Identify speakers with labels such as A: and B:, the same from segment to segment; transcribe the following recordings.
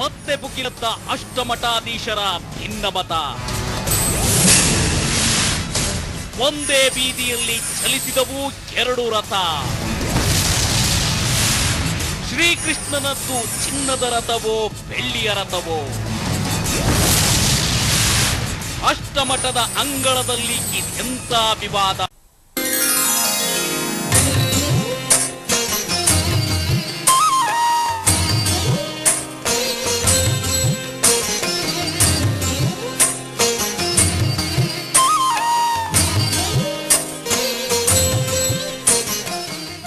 A: ಮತ್ತೆ ಬುಕ್ಕಿನತ್ತ ಅಷ್ಟಮಠಾಧೀಶರ ಭಿನ್ನಮತ. ಒಂದೇ ಬೀದಿಯಲ್ಲಿ ಚಲಿಸಿದವು ಎರಡು ರಥ. ಶ್ರೀಕೃಷ್ಣನದ್ದು ಚಿನ್ನದ ರಥವೋ, ಬೆಳ್ಳಿಯ ರಥವೋ. ಅಷ್ಟಮಠದ ಅಂಗಳದಲ್ಲಿ ಇದೆಂತ ವಿವಾದ?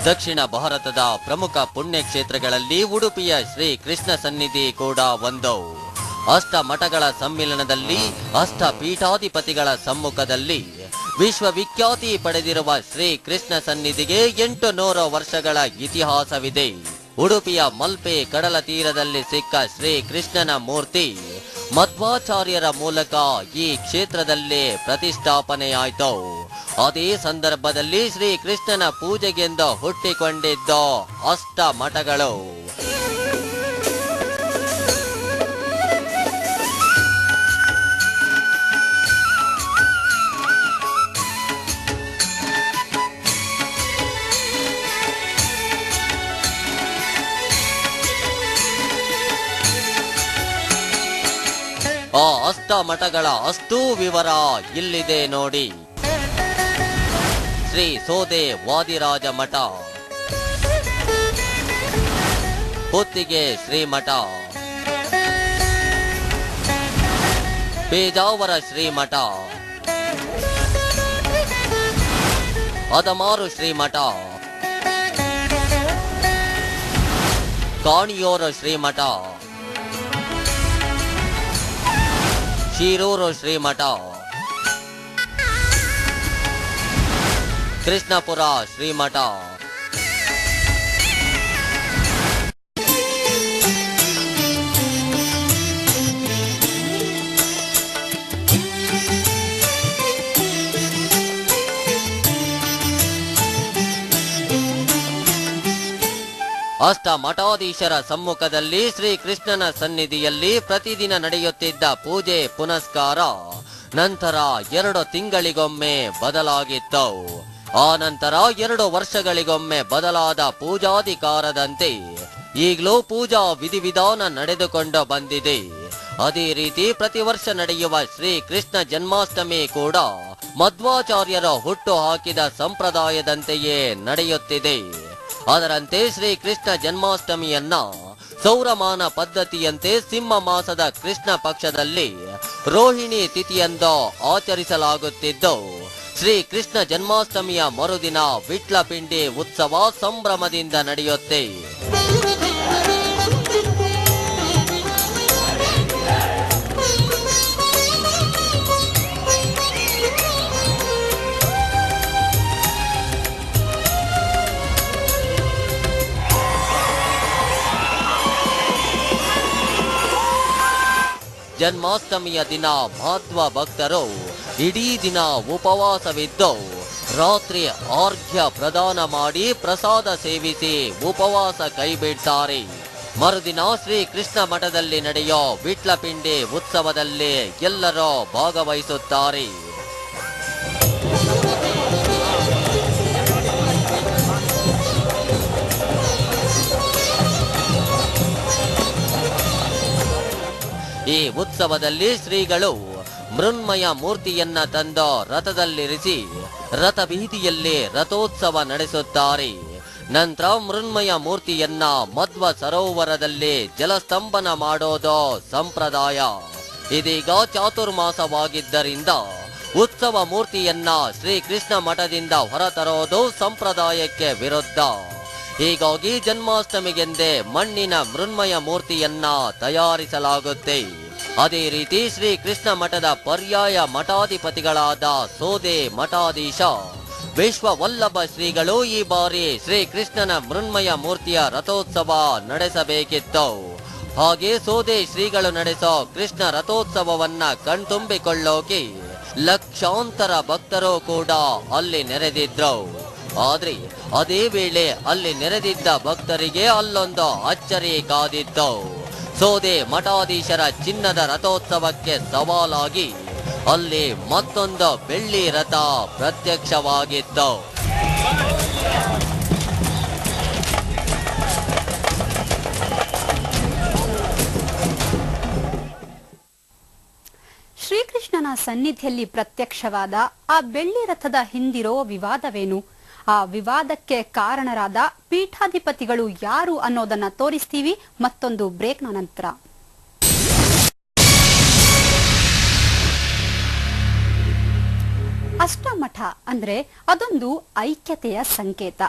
B: ದಕ್ಷಿಣ ಭಾರತದ ಪ್ರಮುಖ ಪುಣ್ಯಕ್ಷೇತ್ರಗಳಲ್ಲಿ ಉಡುಪಿಯ ಶ್ರೀ ಕೃಷ್ಣ ಸನ್ನಿಧಿ ಕೂಡ ಒಂದು. ಅಷ್ಟ ಮಠಗಳ ಸಮ್ಮಿಲನದಲ್ಲಿ ಅಷ್ಟ ಪೀಠಾಧಿಪತಿಗಳ ಸಮ್ಮುಖದಲ್ಲಿ ವಿಶ್ವವಿಖ್ಯಾತಿ ಪಡೆದಿರುವ ಶ್ರೀ ಕೃಷ್ಣ ಸನ್ನಿಧಿಗೆ ಎಂಟು ನೂರು ವರ್ಷಗಳ ಇತಿಹಾಸವಿದೆ. ಉಡುಪಿಯ ಮಲ್ಪೆ ಕಡಲ ತೀರದಲ್ಲಿ ಸಿಕ್ಕ ಶ್ರೀ ಕೃಷ್ಣನ ಮೂರ್ತಿ ಮಧ್ವಾಚಾರ್ಯರ ಮೂಲಕ ಈ ಕ್ಷೇತ್ರದಲ್ಲಿ ಪ್ರತಿಷ್ಠಾಪನೆಯಾಯಿತು. ಅದೇ ಸಂದರ್ಭದಲ್ಲಿ ಶ್ರೀ ಕೃಷ್ಣನ ಪೂಜೆಗೆಂದು ಹುಟ್ಟಿಕೊಂಡಿದ್ದ ಅಷ್ಟ ಮಠಗಳು ಮಠಗಳ ಅಷ್ಟೂ ವಿವರ ಇಲ್ಲಿದೆ ನೋಡಿ. ಶ್ರೀ ಸೋದೆ ವಾದಿರಾಜ ಮಠ. ಹೊತ್ತಿಗೆ ಶ್ರೀಮಠ. ಪೇಜಾವರ ಶ್ರೀಮಠ. ಅದಮಾರು ಶ್ರೀಮಠ. ಕಾಣಿಯೋರ ಶ್ರೀಮಠ. ಶಿರೂರು ಶ್ರೀಮಠ ಕೃಷ್ಣಪುರ ಶ್ರೀಮಠ ಅಷ್ಟ ಮಠಾಧೀಶರ ಸಮ್ಮುಖದಲ್ಲಿ ಶ್ರೀ ಕೃಷ್ಣನ ಸನ್ನಿಧಿಯಲ್ಲಿ ಪ್ರತಿದಿನ ನಡೆಯುತ್ತಿದ್ದ ಪೂಜೆ ಪುನಸ್ಕಾರ ನಂತರ ಎರಡು ತಿಂಗಳಿಗೊಮ್ಮೆ ಬದಲಾಗಿತ್ತು. ಆ ನಂತರ ಎರಡು ವರ್ಷಗಳಿಗೊಮ್ಮೆ ಬದಲಾದ ಪೂಜಾಧಿಕಾರದಂತೆ ಈಗಲೂ ಪೂಜಾ ವಿಧಿವಿಧಾನ ನಡೆದುಕೊಂಡು ಬಂದಿದೆ. ಅದೇ ರೀತಿ ಪ್ರತಿ ವರ್ಷ ನಡೆಯುವ ಶ್ರೀ ಕೃಷ್ಣ ಜನ್ಮಾಷ್ಟಮಿ ಕೂಡ ಮಧ್ವಾಚಾರ್ಯರ ಹುಟ್ಟು ಹಾಕಿದ ಸಂಪ್ರದಾಯದಂತೆಯೇ ನಡೆಯುತ್ತಿದೆ. ಅದರಂತೆ ಶ್ರೀ ಕೃಷ್ಣ ಜನ್ಮಾಷ್ಟಮಿಯನ್ನ ಸೌರಮಾನ ಪದ್ಧತಿಯಂತೆ ಸಿಂಹ ಮಾಸದ ಕೃಷ್ಣ ಪಕ್ಷದಲ್ಲಿ ರೋಹಿಣಿ ತಿಥಿಯಂದ ಆಚರಿಸಲಾಗುತ್ತಿದ್ದು ಶ್ರೀ ಕೃಷ್ಣ ಜನ್ಮಾಷ್ಟಮಿಯ ಮರುದಿನ ವಿಟ್ಲಪಿಂಡಿ ಉತ್ಸವ ಸಂಭ್ರಮದಿಂದ ನಡೆಯುತ್ತೆ. ಜನ್ಮಾಷ್ಟಮಿಯ ದಿನ ಮಹತ್ವ ಭಕ್ತರು ಇಡೀ ದಿನ ಉಪವಾಸವಿದ್ದು ರಾತ್ರಿ ಆರ್ಘ್ಯ ಪ್ರದಾನ ಮಾಡಿ ಪ್ರಸಾದ ಸೇವಿಸಿ ಉಪವಾಸ ಕೈಬಿಡ್ತಾರೆ. ಮರುದಿನ ಶ್ರೀ ಕೃಷ್ಣ ಮಠದಲ್ಲಿ ನಡೆಯೋ ವಿಟ್ಲಪಿಂಡಿ ಉತ್ಸವದಲ್ಲಿ ಎಲ್ಲರೂ ಭಾಗವಹಿಸುತ್ತಾರೆ. ಈ ಉತ್ಸವದಲ್ಲಿ ಶ್ರೀಗಳು ಮೃಣ್ಮಯ ಮೂರ್ತಿಯನ್ನ ತಂದು ರಥದಲ್ಲಿರಿಸಿ ರಥ ಬೀದಿಯಲ್ಲಿ ರಥೋತ್ಸವ ನಡೆಸುತ್ತಾರೆ. ನಂತರ ಮೃಣ್ಮಯ ಮೂರ್ತಿಯನ್ನ ಮಧ್ವ ಸರೋವರದಲ್ಲಿ ಜಲಸ್ತಂಭನ ಮಾಡೋದು ಸಂಪ್ರದಾಯ. ಇದೀಗ ಚಾತುರ್ಮಾಸವಾಗಿದ್ದರಿಂದ ಉತ್ಸವ ಮೂರ್ತಿಯನ್ನ ಶ್ರೀ ಕೃಷ್ಣ ಮಠದಿಂದ ಹೊರತರೋದು ಸಂಪ್ರದಾಯಕ್ಕೆ ವಿರುದ್ಧ. ಹೀಗಾಗಿ ಜನ್ಮಾಷ್ಟಮಿಗೆಂದೇ ಮಣ್ಣಿನ ಮೃಣ್ಮಯ ಮೂರ್ತಿಯನ್ನ ತಯಾರಿಸಲಾಗುತ್ತೆ. ಅದೇ ರೀತಿ ಶ್ರೀ ಕೃಷ್ಣ ಮಠದ ಪರ್ಯಾಯ ಮಠಾಧಿಪತಿಗಳಾದ ಸೋದೆ ಮಠಾಧೀಶ ವಿಶ್ವ ವಲ್ಲಭ ಶ್ರೀಗಳು ಈ ಬಾರಿ ಶ್ರೀ ಕೃಷ್ಣನ ಮೃಣ್ಮಯ ಮೂರ್ತಿಯ ರಥೋತ್ಸವ ನಡೆಸಬೇಕಿತ್ತು. ಹಾಗೆ ಸೋದೆ ಶ್ರೀಗಳು ನಡೆಸೋ ಕೃಷ್ಣ ರಥೋತ್ಸವವನ್ನ ಕಣ್ತುಂಬಿಕೊಳ್ಳೋಕೆ ಲಕ್ಷಾಂತರ ಭಕ್ತರು ಕೂಡ ಅಲ್ಲಿ ನೆರೆದಿದ್ರು. ಆದ್ರೆ ಅದೇ ವೇಳೆ ಅಲ್ಲಿ ನೆರೆದಿದ್ದ ಭಕ್ತರಿಗೆ ಅಲ್ಲೊಂದು ಅಚ್ಚರಿ ಕಾದಿತ್ತು. ಸೋದೆ ಮಠಾಧೀಶರ ಚಿನ್ನದ ರಥೋತ್ಸವಕ್ಕೆ ಸವಾಲಾಗಿ ಅಲ್ಲಿ ಮತ್ತೊಂದು ಬೆಳ್ಳಿ ರಥ ಪ್ರತ್ಯಕ್ಷವಾಗಿತ್ತು.
C: ಶ್ರೀಕೃಷ್ಣನ ಸನ್ನಿಧಿಯಲ್ಲಿ ಪ್ರತ್ಯಕ್ಷವಾದ ಆ ಬೆಳ್ಳಿ ರಥದ ಹಿಂದಿರೋ ವಿವಾದವೇನು? ಆ ವಿವಾದಕ್ಕೆ ಕಾರಣರಾದ ಪೀಠಾಧಿಪತಿಗಳು ಯಾರು ಅನ್ನೋದನ್ನ ತೋರಿಸ್ತೀವಿ. ಮತ್ತೊಂದು ಬ್ರೇಕ್ನ ನಂತರ. ಅಷ್ಟಮಠ ಅಂದ್ರೆ ಅದೊಂದು ಐಕ್ಯತೆಯ ಸಂಕೇತ.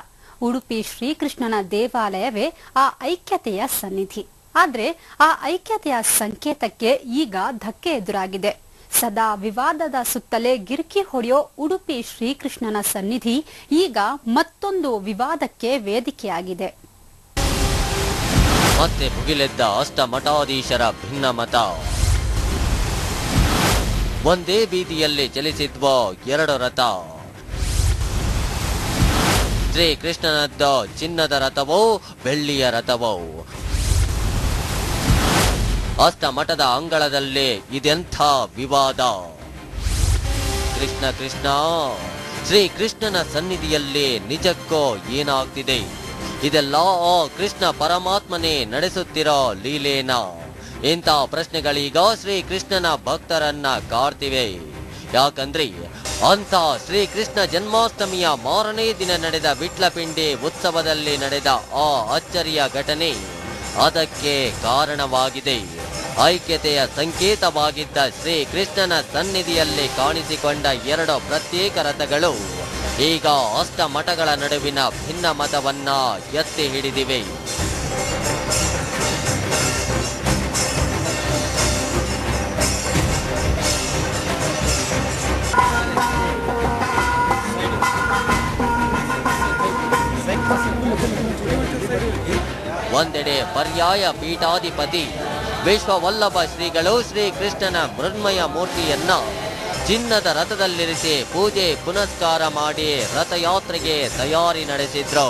C: ಉಡುಪಿ ಶ್ರೀಕೃಷ್ಣನ ದೇವಾಲಯವೇ ಆ ಐಕ್ಯತೆಯ ಸನ್ನಿಧಿ. ಆದ್ರೆ ಆ ಐಕ್ಯತೆಯ ಸಂಕೇತಕ್ಕೆ ಈಗ ಧಕ್ಕೆ ಎದುರಾಗಿದೆ. ಸದಾ ವಿವಾದದ ಸುತ್ತಲೇ ಗಿರ್ಕಿ ಹೊಡೆಯೋ ಉಡುಪಿ ಶ್ರೀಕೃಷ್ಣನ ಸನ್ನಿಧಿ ಈಗ ಮತ್ತೊಂದು ವಿವಾದಕ್ಕೆ ವೇದಿಕೆಯಾಗಿದೆ.
B: ಮತ್ತೆ ಭುಗಿಲೆದ್ದ ಅಷ್ಟ ಮಠಾಧೀಶರ ಭಿನ್ನ ಮತ ಒಂದೇ ಬೀದಿಯಲ್ಲಿ ಚಲಿಸಿದ್ವ ಎರಡು ರಥ. ಶ್ರೀ ಕೃಷ್ಣನದ್ದ ಚಿನ್ನದ ರಥವೋ, ಬೆಳ್ಳಿಯ ರಥವೋ. ಅಷ್ಟ ಮಠದ ಅಂಗಳದಲ್ಲಿ ಇದೆಂಥ ವಿವಾದ. ಕೃಷ್ಣ ಕೃಷ್ಣ, ಶ್ರೀ ಕೃಷ್ಣನ ಸನ್ನಿಧಿಯಲ್ಲಿ ನಿಜಕ್ಕೋ ಏನಾಗ್ತಿದೆ? ಇದೆಲ್ಲ ಕೃಷ್ಣ ಪರಮಾತ್ಮನೇ ನಡೆಸುತ್ತಿರೋ ಲೀಲೇನಾ. ಇಂಥ ಪ್ರಶ್ನೆಗಳೀಗ ಶ್ರೀ ಕೃಷ್ಣನ ಭಕ್ತರನ್ನ ಕಾಡ್ತಿವೆ. ಯಾಕಂದ್ರೆ ಅಂತ ಶ್ರೀ ಕೃಷ್ಣ ಜನ್ಮಾಷ್ಟಮಿಯ ಮಾರನೇ ದಿನ ನಡೆದ ವಿಟ್ಲಪಿಂಡಿ ಉತ್ಸವದಲ್ಲಿ ನಡೆದ ಆ ಅಚ್ಚರಿಯ ಘಟನೆ ಅದಕ್ಕೆ ಕಾರಣವಾಗಿದೆ. ಐಕ್ಯತೆಯ ಸಂಕೇತವಾಗಿದ್ದ ಶ್ರೀ ಕೃಷ್ಣನ ಸನ್ನಿಧಿಯಲ್ಲಿ ಕಾಣಿಸಿಕೊಂಡ ಎರಡು ಪ್ರತ್ಯೇಕ ರಥಗಳು ಈಗ ಅಷ್ಟ ಮಠಗಳ ನಡುವಿನ ಭಿನ್ನ ಮತವನ್ನ ಎತ್ತಿ ಹಿಡಿದಿವೆ. ಒಂದೆಡೆ ಪರ್ಯಾಯ ಪೀಠಾಧಿಪತಿ ವಿಶ್ವವಲ್ಲಭ ಶ್ರೀಗಳು ಶ್ರೀ ಕೃಷ್ಣನ ಮೃಣ್ಮಯ ಮೂರ್ತಿಯನ್ನ ಚಿನ್ನದ ರಥದಲ್ಲಿರಿಸಿ ಪೂಜೆ ಪುನಸ್ಕಾರ ಮಾಡಿ ರಥಯಾತ್ರೆಗೆ ತಯಾರಿ ನಡೆಸಿದ್ರು.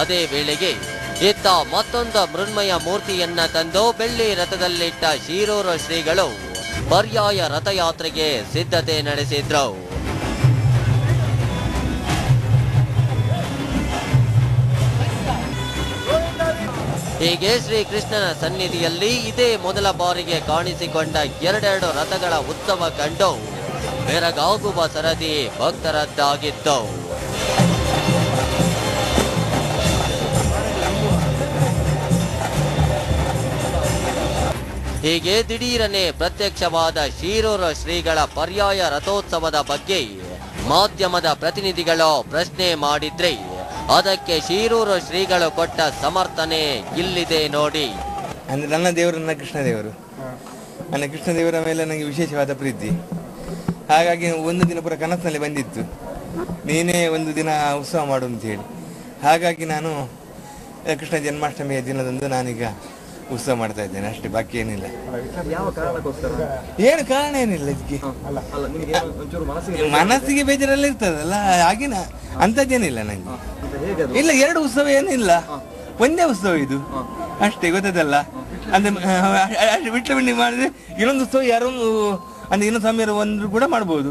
B: ಅದೇ ವೇಳೆಗೆ ಇತ್ತ ಮತ್ತೊಂದು ಮೃಣ್ಮಯ ಮೂರ್ತಿಯನ್ನ ತಂದು ಬೆಳ್ಳಿ ರಥದಲ್ಲಿಟ್ಟ ಶೀರೂರು ಶ್ರೀಗಳು ಪರ್ಯಾಯ ರಥಯಾತ್ರೆಗೆ ಸಿದ್ಧತೆ ನಡೆಸಿದ್ರು. ಹೀಗೆ ಶ್ರೀ ಕೃಷ್ಣನ ಸನ್ನಿಧಿಯಲ್ಲಿ ಇದೇ ಮೊದಲ ಬಾರಿಗೆ ಕಾಣಿಸಿಕೊಂಡ ಎರಡೆರಡು ರಥಗಳ ಉತ್ಸವ ಕಂಡು ಬೆರಗಾಗುವ ಸರದಿ ಭಕ್ತರದ್ದಾಗಿತ್ತು. ಹೀಗೆ ದಿಢೀರನೆ ಪ್ರತ್ಯಕ್ಷವಾದ ಶಿರೂರು ಶ್ರೀಗಳ ಪರ್ಯಾಯ ರಥೋತ್ಸವದ ಬಗ್ಗೆ ಮಾಧ್ಯಮದ ಪ್ರತಿನಿಧಿಗಳು ಪ್ರಶ್ನೆ ಮಾಡಿದ್ರೆ. ಅದಕ್ಕೆ ಶಿರೂರು ಶ್ರೀಗಳು ಕೊಟ್ಟ ಸಮರ್ಥನೆ ಇಲ್ಲಿದೆ ನೋಡಿ.
D: ಅಂದರೆ ನನ್ನ ದೇವರು ನನ್ನ ಕೃಷ್ಣ ದೇವರು. ನನ್ನ ಕೃಷ್ಣ ದೇವರ ಮೇಲೆ ನನಗೆ ವಿಶೇಷವಾದ ಪ್ರೀತಿ. ಹಾಗಾಗಿ ಒಂದು ದಿನ ಪುರ ಕನಸಿನಲ್ಲಿ ಬಂದಿತ್ತು. ನೀನೇ ಒಂದು ದಿನ ಉತ್ಸವ ಮಾಡು ಅಂತ ಹೇಳಿ. ಹಾಗಾಗಿ ನಾನು ಕೃಷ್ಣ ಜನ್ಮಾಷ್ಟಮಿಯ ದಿನದಂದು ನಾನೀಗ ಉತ್ಸವ ಮಾಡ್ತಾ ಇದ್ದೇನೆ. ಅಷ್ಟೇ ಬಾಕಿ ಏನಿಲ್ಲ. ಏನು ಕಾರಣ ಏನಿಲ್ಲ ಇದಕ್ಕೆ? ಮನಸ್ಸಿಗೆ ಬೇಜಾರೆಲ್ಲ ಇರ್ತದಲ್ಲ ಆಗಿನ ಅಂಥದ್ದೇನಿಲ್ಲ ನನಗೆ ಇಲ್ಲ ಎರಡು ಉತ್ಸವ ಏನಿಲ್ಲ. ಒಂದೇ ಉತ್ಸವ ಇದು. ಅಷ್ಟೇ ಗೊತ್ತದಲ್ಲ? ಅಂದ್ರೆ ಬಿಟ್ಟು ಬಿಂಡಿ ಮಾಡಿದ್ರೆ ಇನ್ನೊಂದು ಉತ್ಸವ ಯಾರು ಅಂದ್ರೆ ಇನ್ನೊಂದು ಸಮಯ ಒಂದು ಕೂಡ ಮಾಡಬಹುದು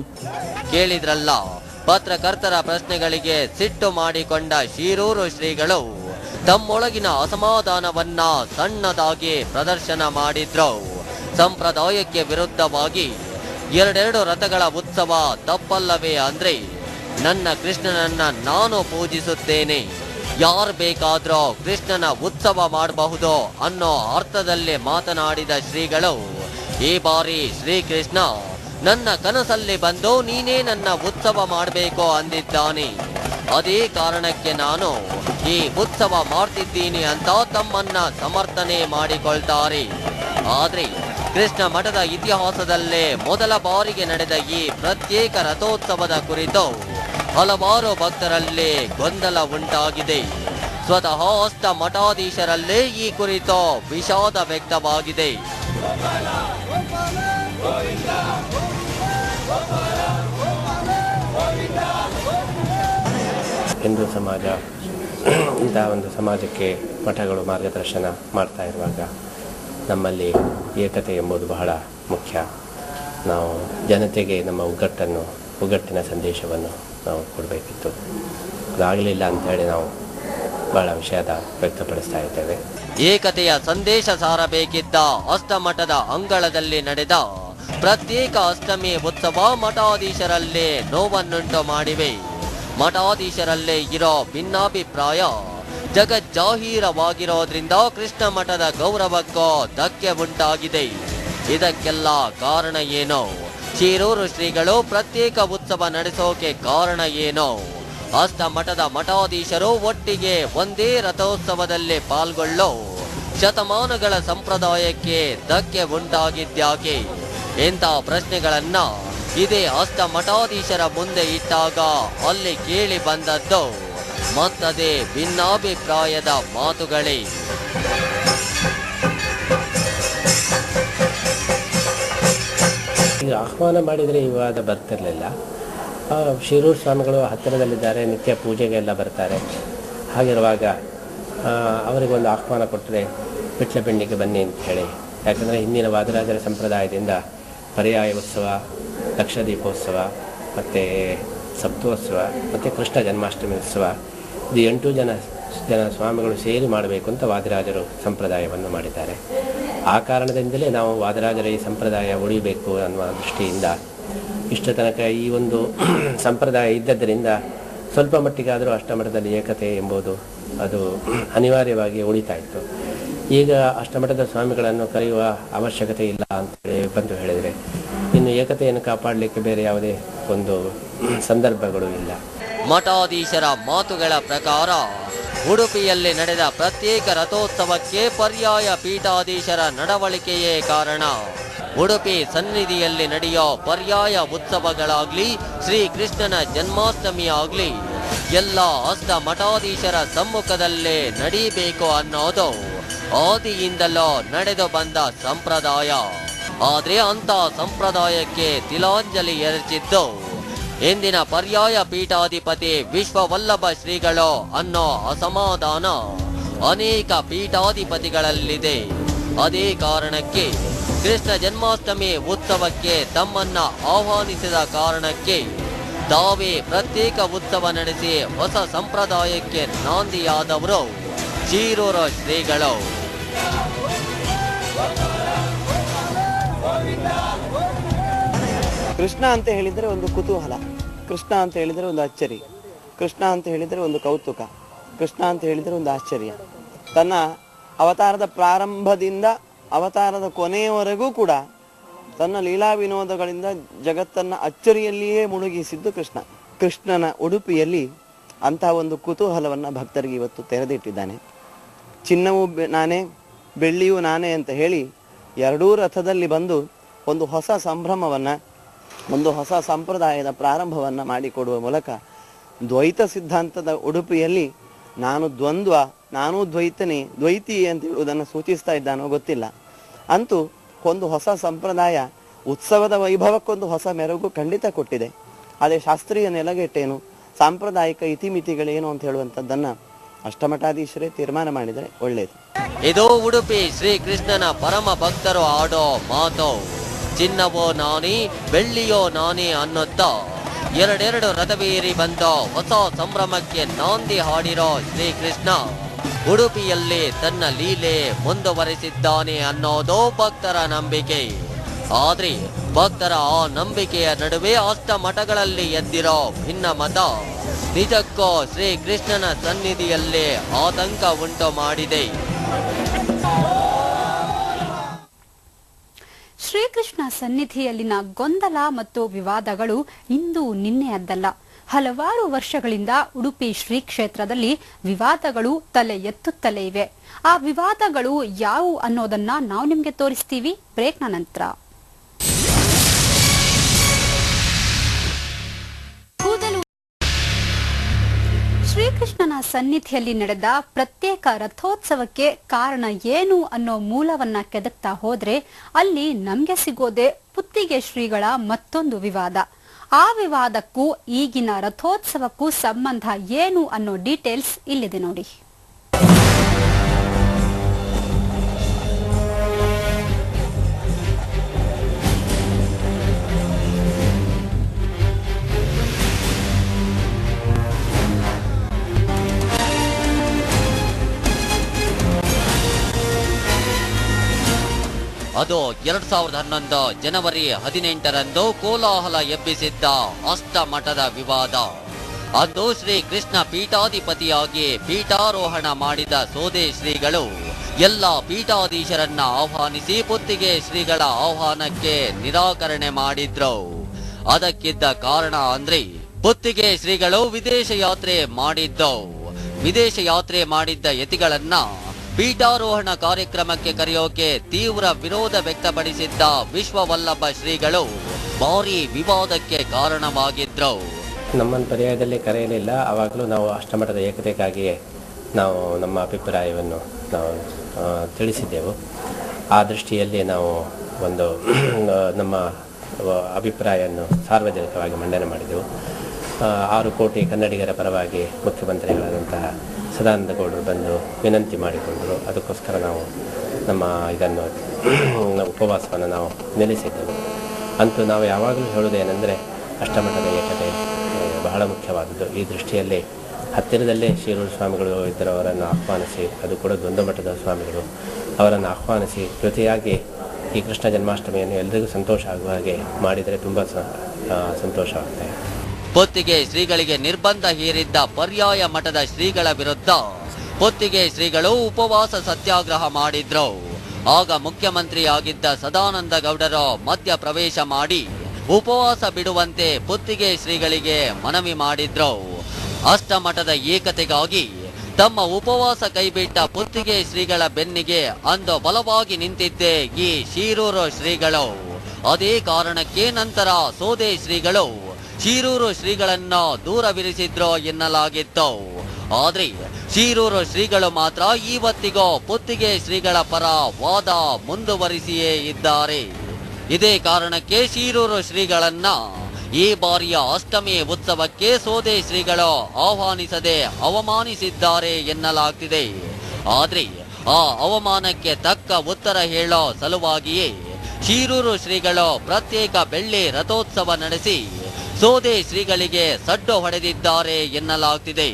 B: ಕೇಳಿದ್ರಲ್ಲ ಪತ್ರಕರ್ತರ ಪ್ರಶ್ನೆಗಳಿಗೆ ಸಿಟ್ಟು ಮಾಡಿಕೊಂಡ ಶೀರೂರು ಶ್ರೀಗಳು ತಮ್ಮೊಳಗಿನ ಅಸಮಾಧಾನವನ್ನ ಸಣ್ಣದಾಗಿ ಪ್ರದರ್ಶನ ಮಾಡಿದ್ರು. ಸಂಪ್ರದಾಯಕ್ಕೆ ವಿರುದ್ಧವಾಗಿ ಎರಡೆರಡು ರಥಗಳ ಉತ್ಸವ ತಪ್ಪಲ್ಲವೇ ಅಂದ್ರೆ ನನ್ನ ಕೃಷ್ಣನನ್ನ ನಾನು ಪೂಜಿಸುತ್ತೇನೆ. ಯಾರು ಬೇಕಾದ್ರೂ ಕೃಷ್ಣನ ಉತ್ಸವ ಮಾಡಬಹುದು ಅನ್ನೋ ಅರ್ಥದಲ್ಲಿ ಮಾತನಾಡಿದ ಶ್ರೀಗಳು, ಈ ಬಾರಿ ಶ್ರೀಕೃಷ್ಣ, ನನ್ನ ಕನಸಲ್ಲಿ ಬಂದು ನೀನೇ ನನ್ನ ಉತ್ಸವ ಮಾಡಬೇಕು ಅಂದಿದ್ದಾನೆ. ಅದೇ ಕಾರಣಕ್ಕೆ ನಾನು ಈ ಉತ್ಸವ ಮಾಡ್ತಿದ್ದೀನಿ ಅಂತ ತಮ್ಮನ್ನ ಸಮರ್ಥನೆ ಮಾಡಿಕೊಳ್ತಾರೆ. ಆದ್ರೆ ಕೃಷ್ಣ ಮಠದ ಇತಿಹಾಸದಲ್ಲೇ ಮೊದಲ ಬಾರಿಗೆ ನಡೆದ ಈ ಪ್ರತ್ಯೇಕ ರಥೋತ್ಸವದ ಕುರಿತು ಹಲವಾರು ಭಕ್ತರಲ್ಲಿ ಗೊಂದಲ ಉಂಟಾಗಿದೆ. ಸ್ವತಃ ಅಷ್ಟ ಮಠಾಧೀಶರಲ್ಲೇ ಈ ಕುರಿತು ವಿಷಾದ ವ್ಯಕ್ತವಾಗಿದೆ.
E: ಹಿಂದೂ ಸಮಾಜ ಇಂತಹ ಒಂದು ಸಮಾಜಕ್ಕೆ ಮಠಗಳು ಮಾರ್ಗದರ್ಶನ ಮಾಡ್ತಾ ಇರುವಾಗ ನಮ್ಮಲ್ಲಿ ಏಕತೆ ಎಂಬುದು ಬಹಳ ಮುಖ್ಯ. ನಾವು ಜನತೆಗೆ ನಮ್ಮ ಒಗ್ಗಟ್ಟನ್ನು ಒಗ್ಗಟ್ಟಿನ ಸಂದೇಶವನ್ನು ನಾವು ಕೊಡಬೇಕಿತ್ತು. ಅದಾಗಲಿಲ್ಲ ಅಂಥೇಳಿ ನಾವು ಬಹಳ ವಿಷಯದ ವ್ಯಕ್ತಪಡಿಸ್ತಾ ಇದ್ದೇವೆ.
B: ಏಕತೆಯ ಸಂದೇಶ ಸಾರಬೇಕಿದ್ದ ಅಷ್ಟಮಠದ ಅಂಗಳದಲ್ಲಿ ನಡೆದ ಪ್ರತ್ಯೇಕ ಅಷ್ಟಮಿ ಉತ್ಸವ ಮಠಾಧೀಶರಲ್ಲೇ ನೋವನ್ನುಂಟು ಮಾಡಿವೆ. ಮಠಾಧೀಶರಲ್ಲೇ ಇರೋ ಭಿನ್ನಾಭಿಪ್ರಾಯ ಜಗಜ್ಜಾಹೀರವಾಗಿರೋದ್ರಿಂದ ಕೃಷ್ಣ ಮಠದ ಗೌರವಕ್ಕೂ ಧಕ್ಕೆ ಉಂಟಾಗಿದೆ. ಇದಕ್ಕೆಲ್ಲ ಕಾರಣ ಏನೋ? ಶಿರೂರು ಶ್ರೀಗಳು ಪ್ರತ್ಯೇಕ ಉತ್ಸವ ನಡೆಸೋಕೆ ಕಾರಣ ಏನು? ಅಸ್ತ ಮಠದ ಮಠಾಧೀಶರು ಒಟ್ಟಿಗೆ ಒಂದೇ ರಥೋತ್ಸವದಲ್ಲಿ ಪಾಲ್ಗೊಳ್ಳೋ ಶತಮಾನಗಳ ಸಂಪ್ರದಾಯಕ್ಕೆ ಧಕ್ಕೆ ಉಂಟಾಗಿದ್ಯಾಕೆ? ಇಂಥ ಪ್ರಶ್ನೆಗಳನ್ನ ಇದೇ ಅಸ್ತ ಮಠಾಧೀಶರ ಮುಂದೆ ಇಟ್ಟಾಗ ಅಲ್ಲಿ ಕೇಳಿ ಬಂದದ್ದು ಮತ್ತದೇ ಭಿನ್ನಾಭಿಪ್ರಾಯದ ಮಾತುಗಳೇ.
E: ಈಗ ಆಹ್ವಾನ ಮಾಡಿದರೆ ವಿವಾದ ಬರ್ತಿರಲಿಲ್ಲ. ಶಿರೂರು ಸ್ವಾಮಿಗಳು ಹತ್ತಿರದಲ್ಲಿದ್ದಾರೆ, ನಿತ್ಯ ಪೂಜೆಗೆಲ್ಲ ಬರ್ತಾರೆ. ಹಾಗಿರುವಾಗ ಅವರಿಗೊಂದು ಆಹ್ವಾನ ಕೊಟ್ಟರೆ ಪಿಟ್ಲಪಿಂಡಿಗೆ ಬನ್ನಿ ಅಂತ ಹೇಳಿ. ಯಾಕಂದರೆ ಹಿಂದಿನ ವಾದರಾಜರ ಸಂಪ್ರದಾಯದಿಂದ ಪರ್ಯಾಯ ಉತ್ಸವ ಲಕ್ಷ ದೀಪೋತ್ಸವ ಮತ್ತು ಸಪ್ತೋತ್ಸವ, ಮತ್ತು ಕೃಷ್ಣ ಜನ್ಮಾಷ್ಟಮಿ ಉತ್ಸವ ಇದು ಎಂಟು ಜನ ಜನ ಸ್ವಾಮಿಗಳು ಸೇರಿ ಮಾಡಬೇಕು ಅಂತ ವಾದಿರಾಜರು ಸಂಪ್ರದಾಯವನ್ನು ಮಾಡಿದ್ದಾರೆ. ಆ ಕಾರಣದಿಂದಲೇ ನಾವು ವಾದರಾಜರ ಈ ಸಂಪ್ರದಾಯ ಉಳಿಬೇಕು ಅನ್ನುವ ದೃಷ್ಟಿಯಿಂದ ಇಷ್ಟು ತನಕ ಈ ಒಂದು ಸಂಪ್ರದಾಯ ಇದ್ದದ್ದರಿಂದ ಸ್ವಲ್ಪ ಮಟ್ಟಿಗಾದರೂ ಅಷ್ಟಮಠದಲ್ಲಿ ಏಕತೆ ಎಂಬುದು ಅದು ಅನಿವಾರ್ಯವಾಗಿ ಉಳಿತಾ ಇತ್ತು. ಈಗ ಅಷ್ಟಮಠದ ಸ್ವಾಮಿಗಳನ್ನು ಕರೆಯುವ ಅವಶ್ಯಕತೆ ಇಲ್ಲ ಅಂತೇಳಿ ಬಂದು ಹೇಳಿದರೆ ಇನ್ನು ಏಕತೆಯನ್ನು ಕಾಪಾಡಲಿಕ್ಕೆ ಬೇರೆ ಯಾವುದೇ ಒಂದು ಸಂದರ್ಭಗಳು ಇಲ್ಲ.
B: ಮಠಾಧೀಶರ ಮಾತುಗಳ ಪ್ರಕಾರ ಉಡುಪಿಯಲ್ಲಿ ನಡೆದ ಪ್ರತ್ಯೇಕ ರಥೋತ್ಸವಕ್ಕೆ ಪರ್ಯಾಯ ಪೀಠಾಧೀಶರ ನಡವಳಿಕೆಯೇ ಕಾರಣ. ಉಡುಪಿ ಸನ್ನಿಧಿಯಲ್ಲಿ ನಡೆಯೋ ಪರ್ಯಾಯ ಉತ್ಸವಗಳಾಗ್ಲಿ ಶ್ರೀಕೃಷ್ಣನ ಜನ್ಮಾಷ್ಟಮಿ ಆಗ್ಲಿ, ಎಲ್ಲ ಅಷ್ಟ ಮಠಾಧೀಶರ ಸಮ್ಮುಖದಲ್ಲೇ ನಡೀಬೇಕು ಅನ್ನೋದು ಆದಿಯಿಂದಲೋ ನಡೆದು ಬಂದ ಸಂಪ್ರದಾಯ. ಆದ್ರೆ ಅಂತ ಸಂಪ್ರದಾಯಕ್ಕೆ ತಿಲಾಂಜಲಿ ಎರಚಿದ್ದು. ಇಂದಿನ ಪರ್ಯಾಯ ಪೀಠಾಧಿಪತಿ ವಿಶ್ವವಲ್ಲಭ ಶ್ರೀಗಳು ಅನ್ನೋ ಅಸಮಾಧಾನ ಅನೇಕ ಪೀಠಾಧಿಪತಿಗಳಲ್ಲಿದೆ. ಅದೇ ಕಾರಣಕ್ಕೆ ಕೃಷ್ಣ ಜನ್ಮಾಷ್ಟಮಿ ಉತ್ಸವಕ್ಕೆ ತಮ್ಮನ್ನ ಆಹ್ವಾನಿಸಿದ ಕಾರಣಕ್ಕೆ ತಾವೇ ಪ್ರತ್ಯೇಕ ಉತ್ಸವ ನಡೆಸಿ ಹೊಸ ಸಂಪ್ರದಾಯಕ್ಕೆ ನಾಂದಿಯಾದವರು ಚೀರೂರ ಶ್ರೀಗಳು.
F: ಕೃಷ್ಣ ಅಂತ ಹೇಳಿದರೆ ಒಂದು ಕುತೂಹಲ, ಕೃಷ್ಣ ಅಂತ ಹೇಳಿದರೆ ಒಂದು ಅಚ್ಚರಿ, ಕೃಷ್ಣ ಅಂತ ಹೇಳಿದರೆ ಒಂದು ಕೌತುಕ, ಕೃಷ್ಣ ಅಂತ ಹೇಳಿದರೆ ಒಂದು ಆಶ್ಚರ್ಯ. ತನ್ನ ಅವತಾರದ ಪ್ರಾರಂಭದಿಂದ ಅವತಾರದ ಕೊನೆಯವರೆಗೂ ಕೂಡ ತನ್ನ ಲೀಲಾ ವಿನೋದಗಳಿಂದ ಜಗತ್ತನ್ನು ಅಚ್ಚರಿಯಲ್ಲಿಯೇ ಮುಳುಗಿಸಿದ್ದು ಕೃಷ್ಣ. ಕೃಷ್ಣನ ಉಡುಪಿಯಲ್ಲಿ ಅಂತಹ ಒಂದು ಕುತೂಹಲವನ್ನು ಭಕ್ತರಿಗೆ ಇವತ್ತು ತೆರೆದಿಟ್ಟಿದ್ದಾನೆ. ಚಿನ್ನವೂ ನಾನೇ, ಬೆಳ್ಳಿಯೂ ನಾನೇ ಅಂತ ಹೇಳಿ ಎರಡೂ ರಥದಲ್ಲಿ ಬಂದು ಒಂದು ಹೊಸ ಸಂಭ್ರಮವನ್ನು ಒಂದು ಹೊಸ ಸಂಪ್ರದಾಯದ ಪ್ರಾರಂಭವನ್ನು ಮಾಡಿಕೊಡುವ ಮೂಲಕ ದ್ವೈತ ಸಿದ್ಧಾಂತದ ಉಡುಪಿಯಲ್ಲಿ ನಾನು ದ್ವಂದ್ವ, ನಾನು ದ್ವೈತನೇ, ದ್ವೈತಿ ಅಂತ ಹೇಳುವುದನ್ನು ಸೂಚಿಸ್ತಾ ಇದ್ದಾನೋ ಗೊತ್ತಿಲ್ಲ. ಅಂತೂ ಒಂದು ಹೊಸ ಸಂಪ್ರದಾಯ ಉತ್ಸವದ ವೈಭವಕ್ಕೊಂದು ಹೊಸ ಮೆರುಗು ಖಂಡಿತ ಕೊಟ್ಟಿದೆ. ಅದೇ ಶಾಸ್ತ್ರೀಯ ನೆಲಗೆಟ್ಟೇನು ಸಾಂಪ್ರದಾಯಿಕ ಇತಿಮಿತಿಗಳೇನು ಅಂತ ಹೇಳುವಂಥದ್ದನ್ನು ಅಷ್ಟಮಠಾಧೀಶರೇ ತೀರ್ಮಾನ ಮಾಡಿದರೆ ಒಳ್ಳೆಯದು
B: ಇದು ಉಡುಪಿ ಶ್ರೀ ಕೃಷ್ಣನ ಪರಮ ಭಕ್ತರು ಆಡೋ ಮಾತು. ಚಿನ್ನವೋ ನಾನೇ, ಬೆಳ್ಳಿಯೋ ನಾನೇ ಅನ್ನುತ್ತಾ. ಎರಡೆರಡು ರಥವೇರಿ ಬಂದ ಹೊಸ ಸಂಭ್ರಮಕ್ಕೆ ನಾಂದಿ ಹಾಡಿರೋ ಶ್ರೀಕೃಷ್ಣ. ಉಡುಪಿಯಲ್ಲಿ ತನ್ನ ಲೀಲೆ ಮುಂದುವರೆಸಿದ್ದಾನೆ ಅನ್ನೋದು ಭಕ್ತರ ನಂಬಿಕೆ. ಆದ್ರೆ ಭಕ್ತರ ಆ ನಂಬಿಕೆಯ ನಡುವೆ ಅಷ್ಟ ಮಠಗಳಲ್ಲಿ ಎದ್ದಿರೋ ಭಿನ್ನ ಮತ ನಿಜಕ್ಕೂ ಶ್ರೀಕೃಷ್ಣನ ಸನ್ನಿಧಿಯಲ್ಲೇ ಆತಂಕ ಉಂಟು ಮಾಡಿದೆ.
C: ಶ್ರೀಕೃಷ್ಣ ಸನ್ನಿಧಿಯಲ್ಲಿನ ಗೊಂದಲ ಮತ್ತು ವಿವಾದಗಳು ಇಂದು ನಿನ್ನೆಯದ್ದಲ್ಲ. ಹಲವಾರು ವರ್ಷಗಳಿಂದ ಉಡುಪಿ ಶ್ರೀ ಕ್ಷೇತ್ರದಲ್ಲಿ ವಿವಾದಗಳು ತಲೆ ಎತ್ತುತ್ತಲೇ ಇವೆ. ಆ ವಿವಾದಗಳು ಯಾವುವು ಅನ್ನೋದನ್ನ ನಾವು ನಿಮಗೆ ತೋರಿಸ್ತೀವಿ. ಬ್ರೇಕ್ನ ನಂತರ. ಶ್ರೀಕೃಷ್ಣನ ಸನ್ನಿಧಿಯಲ್ಲಿ ನಡೆದ ಪ್ರತ್ಯೇಕ ರಥೋತ್ಸವಕ್ಕೆ ಕಾರಣ ಏನು ಅನ್ನೋ ಮೂಲವನ್ನ ಕೆದಕ್ತಾ ಹೋದ್ರೆ ಅಲ್ಲಿ ನಮ್ಗೆ ಸಿಗೋದೆ ಪುತ್ತಿಗೆ ಶ್ರೀಗಳ ಮತ್ತೊಂದು ವಿವಾದ. ಆ ವಿವಾದಕ್ಕೂ ಈಗಿನ ರಥೋತ್ಸವಕ್ಕೂ ಸಂಬಂಧ ಏನು ಅನ್ನೋ ಡೀಟೇಲ್ಸ್ ಇಲ್ಲಿದೆ ನೋಡಿ.
B: ಅದು ಎರಡ್ ಸಾವಿರದ ಹನ್ನೊಂದು ಜನವರಿ ಹದಿನೆಂಟರಂದು ಕೋಲಾಹಲ ಎಬ್ಬಿಸಿದ್ದ ಅಷ್ಟಮಠದ ವಿವಾದ. ಅಂದು ಶ್ರೀ ಕೃಷ್ಣ ಪೀಠಾಧಿಪತಿಯಾಗಿ ಪೀಠಾರೋಹಣ ಮಾಡಿದ ಸೋದೆ ಶ್ರೀಗಳು ಎಲ್ಲ ಪೀಠಾಧೀಶರನ್ನ ಆಹ್ವಾನಿಸಿ ಪುತ್ತಿಗೆ ಶ್ರೀಗಳ ಆಹ್ವಾನಕ್ಕೆ ನಿರಾಕರಣೆ ಮಾಡಿದ್ರು. ಅದಕ್ಕಿದ್ದ ಕಾರಣ ಅಂದ್ರೆ ಪುತ್ತಿಗೆ ಶ್ರೀಗಳು ವಿದೇಶ ಯಾತ್ರೆ ಮಾಡಿದ್ದವು. ವಿದೇಶ ಯಾತ್ರೆ ಮಾಡಿದ್ದ ಯತಿಗಳನ್ನ ಪೀಠಾರೋಹಣ ಕಾರ್ಯಕ್ರಮಕ್ಕೆ ಕರೆಯೋಕೆ ತೀವ್ರ ವಿರೋಧ ವ್ಯಕ್ತಪಡಿಸಿದ್ದ ವಿಶ್ವವಲ್ಲಭ ಶ್ರೀಗಳು ಭಾರಿ ವಿವಾದಕ್ಕೆ ಕಾರಣವಾಗಿದ್ರು.
E: ನಮ್ಮನ್ನು ಪರ್ಯಾಯದಲ್ಲಿ ಕರೆಯಲಿಲ್ಲ. ಆವಾಗಲೂ ನಾವು ಅಷ್ಟಮಠದ ಏಕತೆಗಾಗಿ ನಾವು ನಮ್ಮ ಅಭಿಪ್ರಾಯವನ್ನು ನಾವು ತಿಳಿಸಿದ್ದೆವು. ಆ ದೃಷ್ಟಿಯಲ್ಲಿ ನಾವು ಒಂದು ನಮ್ಮ, ಅಭಿಪ್ರಾಯವನ್ನು ಸಾರ್ವಜನಿಕವಾಗಿ ಮಂಡನೆ ಮಾಡಿದೆವು. ಆರು ಕೋಟಿ ಕನ್ನಡಿಗರ ಪರವಾಗಿ ಮುಖ್ಯಮಂತ್ರಿಗಳಾದಂತಹ ಸದಾನಂದ ಗೌಡರು ಬಂದು ವಿನಂತಿ ಮಾಡಿಕೊಂಡರು. ಅದಕ್ಕೋಸ್ಕರ ನಾವು ನಮ್ಮ ಇದನ್ನು ಉಪವಾಸವನ್ನು ನಾವು ನಿಲ್ಲಿಸಿದ್ದೆವು. ಅಂತೂ ನಾವು ಯಾವಾಗಲೂ ಹೇಳುವುದೇನೆಂದರೆ ಅಷ್ಟಮಠದ ಏಕತೆ ಬಹಳ ಮುಖ್ಯವಾದದ್ದು. ಈ ದೃಷ್ಟಿಯಲ್ಲಿ ಹತ್ತಿರದಲ್ಲೇ ಶಿರೂರು ಸ್ವಾಮಿಗಳು ಇದ್ದರವರನ್ನು ಆಹ್ವಾನಿಸಿ, ಅದು ಕೂಡ ದ್ವಂದ್ವಮಠದ ಸ್ವಾಮಿಗಳು, ಅವರನ್ನು ಆಹ್ವಾನಿಸಿ ಜೊತೆಯಾಗಿ ಈ ಕೃಷ್ಣ ಜನ್ಮಾಷ್ಟಮಿಯನ್ನು ಎಲ್ಲರಿಗೂ ಸಂತೋಷ ಆಗುವ ಹಾಗೆ ಮಾಡಿದರೆ ತುಂಬ ಸಂತೋಷವಾಗುತ್ತೆ
B: ಪೊತ್ತಿಗೆ ಶ್ರೀಗಳಿಗೆ ನಿರ್ಬಂಧ ಹೇರಿದ್ದ ಪರ್ಯಾಯ ಮಠದ ಶ್ರೀಗಳ ವಿರುದ್ಧ ಪೊತ್ತಿಗೆ ಶ್ರೀಗಳು ಉಪವಾಸ ಸತ್ಯಾಗ್ರಹ ಮಾಡಿದ್ರು. ಆಗ ಮುಖ್ಯಮಂತ್ರಿಯಾಗಿದ್ದ ಸದಾನಂದ ಗೌಡರು ಮಧ್ಯ ಪ್ರವೇಶ ಮಾಡಿ ಉಪವಾಸ ಬಿಡುವಂತೆ ಪೊತ್ತಿಗೆ ಶ್ರೀಗಳಿಗೆ ಮನವಿ ಮಾಡಿದ್ರು. ಅಷ್ಟಮಠದ ಏಕತೆಗಾಗಿ ತಮ್ಮ ಉಪವಾಸ ಕೈಬಿಟ್ಟ ಪುತ್ತಿಗೆ ಶ್ರೀಗಳ ಬೆನ್ನಿಗೆ ಅಂದು ಬಲವಾಗಿ ನಿಂತಿದ್ದೆ ಈ ಶೀರೂರು ಶ್ರೀಗಳು. ಅದೇ ಕಾರಣಕ್ಕೆ ನಂತರ ಸೋದೆ ಶ್ರೀಗಳು ಶೀರೂರು ಶ್ರೀಗಳನ್ನು ದೂರವಿರಿಸಿದ್ರು ಎನ್ನಲಾಗಿತ್ತು. ಆದ್ರೆ, ಶಿರೂರು ಶ್ರೀಗಳು ಮಾತ್ರ ಇವತ್ತಿಗೂ ಪುತ್ತಿಗೆ ಶ್ರೀಗಳ ಪರ ವಾದ ಮುಂದುವರಿಸಿಯೇ ಇದ್ದಾರೆ. ಇದೇ ಕಾರಣಕ್ಕೆ ಶಿರೂರು ಶ್ರೀಗಳನ್ನ ಈ ಬಾರಿಯ ಅಷ್ಟಮಿ ಉತ್ಸವಕ್ಕೆ ಸೋದೆ ಶ್ರೀಗಳು ಆಹ್ವಾನಿಸದೆ ಅವಮಾನಿಸಿದ್ದಾರೆ ಎನ್ನಲಾಗ್ತಿದೆ. ಆದ್ರೆ, ಆ ಅವಮಾನಕ್ಕೆ ತಕ್ಕ ಉತ್ತರ ಹೇಳೋ ಸಲುವಾಗಿಯೇ ಶಿರೂರು ಶ್ರೀಗಳು ಪ್ರತ್ಯೇಕ ಬೆಳ್ಳಿ ರಥೋತ್ಸವ ನಡೆಸಿ ಸೋದೆ ಶ್ರೀಗಳಿಗೆ ಸಡ್ಡು ಹೊಡೆದಿದ್ದಾರೆ ಎನ್ನಲಾಗ್ತಿದೆ.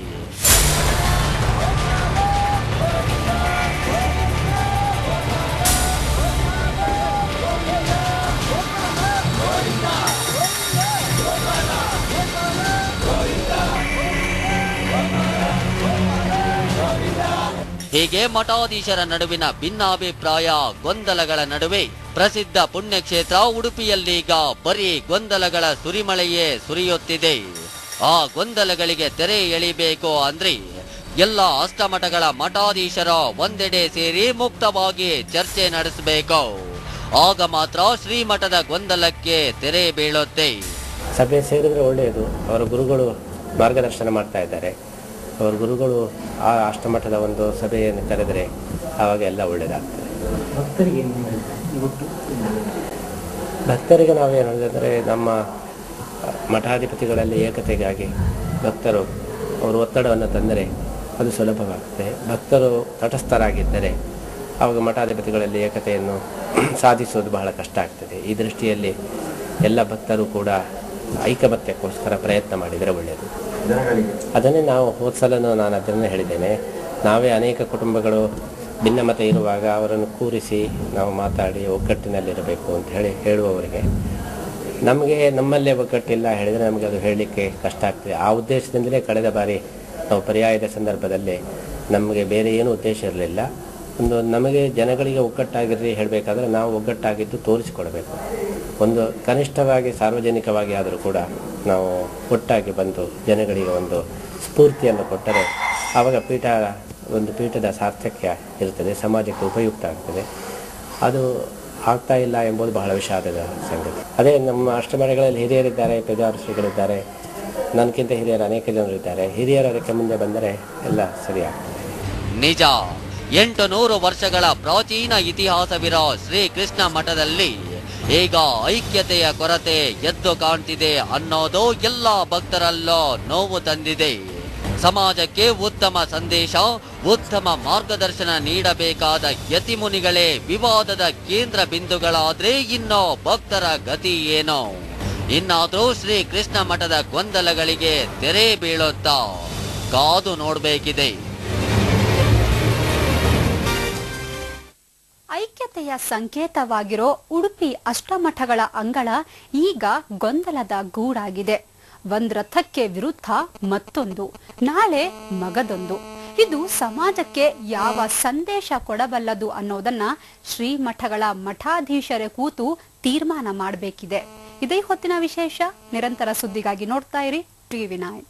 B: ಹೀಗೆ ಮಠಾಧೀಶರ ನಡುವಿನ ಭಿನ್ನಾಭಿಪ್ರಾಯ ಗೊಂದಲಗಳ ನಡುವೆ ಪ್ರಸಿದ್ಧ ಪುಣ್ಯಕ್ಷೇತ್ರ ಉಡುಪಿಯಲ್ಲೀಗ ಬರೀ ಗೊಂದಲಗಳ ಸುರಿಮಳೆಯೇ ಸುರಿಯುತ್ತಿದೆ. ಆ ಗೊಂದಲಗಳಿಗೆ ತೆರೆ ಎಳಿಬೇಕು ಅಂದ್ರೆ ಎಲ್ಲ ಅಷ್ಟಮಠಗಳ ಮಠಾಧೀಶರ ಒಂದೆಡೆ ಸೇರಿ ಮುಕ್ತವಾಗಿ ಚರ್ಚೆ ನಡೆಸಬೇಕು. ಆಗ ಮಾತ್ರ ಶ್ರೀಮಠದ ಗೊಂದಲಕ್ಕೆ ತೆರೆ ಬೀಳುತ್ತೆ.
E: ಸಭೆ ಸೇರಿದ್ರೆ ಒಳ್ಳೆಯದು. ಅವರ ಗುರುಗಳು ಮಾರ್ಗದರ್ಶನ ಮಾಡ್ತಾ ಇದ್ದಾರೆ. ಅವರ ಗುರುಗಳು ಆ ಅಷ್ಟಮಠದ ಒಂದು ಸಭೆಯನ್ನು ಕರೆದರೆ ಆವಾಗ ಎಲ್ಲ ಒಳ್ಳೆಯದಾಗ್ತದೆ ಭಕ್ತರಿಗೆ ನಾವೇನು ಹೇಳಿದ್ರೆ ನಮ್ಮ ಮಠಾಧಿಪತಿಗಳಲ್ಲಿ ಏಕತೆಗಾಗಿ ಭಕ್ತರು ಅವರು ಒತ್ತಡವನ್ನು ತಂದರೆ ಅದು ಸುಲಭವಾಗ್ತದೆ ಭಕ್ತರು ತಟಸ್ಥರಾಗಿದ್ದರೆ ಆವಾಗ ಮಠಾಧಿಪತಿಗಳಲ್ಲಿ ಏಕತೆಯನ್ನು ಸಾಧಿಸುವುದು ಬಹಳ ಕಷ್ಟ ಆಗ್ತದೆ. ಈ ದೃಷ್ಟಿಯಲ್ಲಿ ಎಲ್ಲ ಭಕ್ತರು ಕೂಡ ಐಕಮತ್ಯಕ್ಕೋಸ್ಕರ ಪ್ರಯತ್ನ ಮಾಡಿದರೆ ಒಳ್ಳೆಯದು ಅದನ್ನೇ ನಾವು ಹೋದ ಸಲನೂ ನಾನು ಅದನ್ನೇ ಹೇಳಿದ್ದೇನೆ. ನಾವೇ ಅನೇಕ ಕುಟುಂಬಗಳು ಭಿನ್ನಮತ ಇರುವಾಗ ಅವರನ್ನು ಕೂರಿಸಿ ನಾವು ಮಾತಾಡಿ ಒಗ್ಗಟ್ಟಿನಲ್ಲಿರಬೇಕು ಅಂತ ಹೇಳಿ ಹೇಳುವವರಿಗೆ. ನಮಗೆ ನಮ್ಮಲ್ಲೇ ಒಗ್ಗಟ್ಟಿಲ್ಲ ಹೇಳಿದರೆ ನಮಗೆ ಅದು ಹೇಳಲಿಕ್ಕೆ ಕಷ್ಟ ಆಗ್ತದೆ. ಆ ಉದ್ದೇಶದಿಂದಲೇ ಕಳೆದ ಬಾರಿ ನಾವು ಪರ್ಯಾಯದ ಸಂದರ್ಭದಲ್ಲಿ ನಮಗೆ ಬೇರೆ ಏನೂ ಉದ್ದೇಶ ಇರಲಿಲ್ಲ. ಒಂದು ನಮಗೆ ಜನಗಳಿಗೆ ಒಗ್ಗಟ್ಟಾಗಿರಲಿ ಹೇಳಬೇಕಾದ್ರೆ ನಾವು ಒಗ್ಗಟ್ಟಾಗಿದ್ದು ತೋರಿಸಿಕೊಡಬೇಕು. ಒಂದು ಕನಿಷ್ಠವಾಗಿ, ಸಾರ್ವಜನಿಕವಾಗಿ ಆದರೂ ಕೂಡ ನಾವು ಒಟ್ಟಾಗಿ ಬಂದು ಜನಗಳಿಗೆ ಒಂದು ಸ್ಫೂರ್ತಿಯನ್ನು ಕೊಟ್ಟರೆ ಆವಾಗ ಪೀಠ, ಒಂದು ಪೀಠದ ಸಾರ್ಥಕ್ಯ ಇರ್ತದೆ ಸಮಾಜಕ್ಕೆ ಉಪಯುಕ್ತ ಆಗ್ತದೆ. ಅದು ಆಗ್ತಾ ಇಲ್ಲ ಎಂಬುದು ಬಹಳ ವಿಷಾದದ ಸಂಗತಿ. ಅದೇ ನಮ್ಮ ಅಷ್ಟಮಠಗಳಲ್ಲಿ ಹಿರಿಯರಿದ್ದಾರೆ ಪೇಜಾರು ಶ್ರೀಗಳಿದ್ದಾರೆ ನನಗಿಂತ ಹಿರಿಯರು ಅನೇಕ ಜನರಿದ್ದಾರೆ. ಹಿರಿಯರು ಅದಕ್ಕೆ ಮುಂದೆ ಬಂದರೆ ಎಲ್ಲ ಸರಿಯಾಗ್ತದೆ
B: ನಿಜ ಎಂಟು ನೂರು ವರ್ಷಗಳ ಪ್ರಾಚೀನ ಇತಿಹಾಸವಿರೋ ಶ್ರೀ ಕೃಷ್ಣ ಮಠದಲ್ಲಿ ಈಗ ಐಕ್ಯತೆಯ ಕೊರತೆ ಎದ್ದು ಕಾಣ್ತಿದೆ ಅನ್ನೋದು ಎಲ್ಲ ಭಕ್ತರಲ್ಲೋ ನೋವು ತಂದಿದೆ. ಸಮಾಜಕ್ಕೆ ಉತ್ತಮ ಸಂದೇಶ, ಉತ್ತಮ ಮಾರ್ಗದರ್ಶನ ನೀಡಬೇಕಾದ ಯತಿಮುನಿಗಳೇ, ವಿವಾದದ ಕೇಂದ್ರ ಬಿಂದುಗಳಾದ್ರೆ ಇನ್ನೋ ಭಕ್ತರ ಗತಿ ಏನೋ? ಇನ್ನಾದ್ರೂ ಶ್ರೀ ಕೃಷ್ಣ ಮಠದ ಗೊಂದಲಗಳಿಗೆ ತೆರೆ ಬೀಳುತ್ತಾ? ಕಾದು ನೋಡ್ಬೇಕಿದೆ.
C: ಐಕ್ಯತೆಯ ಸಂಕೇತವಾಗಿರೋ ಉಡುಪಿ ಅಷ್ಟಮಠಗಳ ಅಂಗಳ ಈಗ ಗೊಂದಲದ ಗೂಡಾಗಿದೆ. ಒಂದ್ ರಥಕ್ಕೆ ವಿರುದ್ಧ ಮತ್ತೊಂದು, ನಾಳೆ ಮಗದೊಂದು. ಇದು ಸಮಾಜಕ್ಕೆ ಯಾವ ಸಂದೇಶ ಕೊಡಬಲ್ಲದು ಅನ್ನೋದನ್ನ ಶ್ರೀಮಠಗಳ ಮಠಾಧೀಶರೇ ಕೂತು ತೀರ್ಮಾನ ಮಾಡಬೇಕಿದೆ. ಇದೇ ಹೊತ್ತಿನ ವಿಶೇಷ, ನಿರಂತರ ಸುದ್ದಿಗಾಗಿ ನೋಡ್ತಾ ಇರಿ ಟಿವಿ ನೈನ್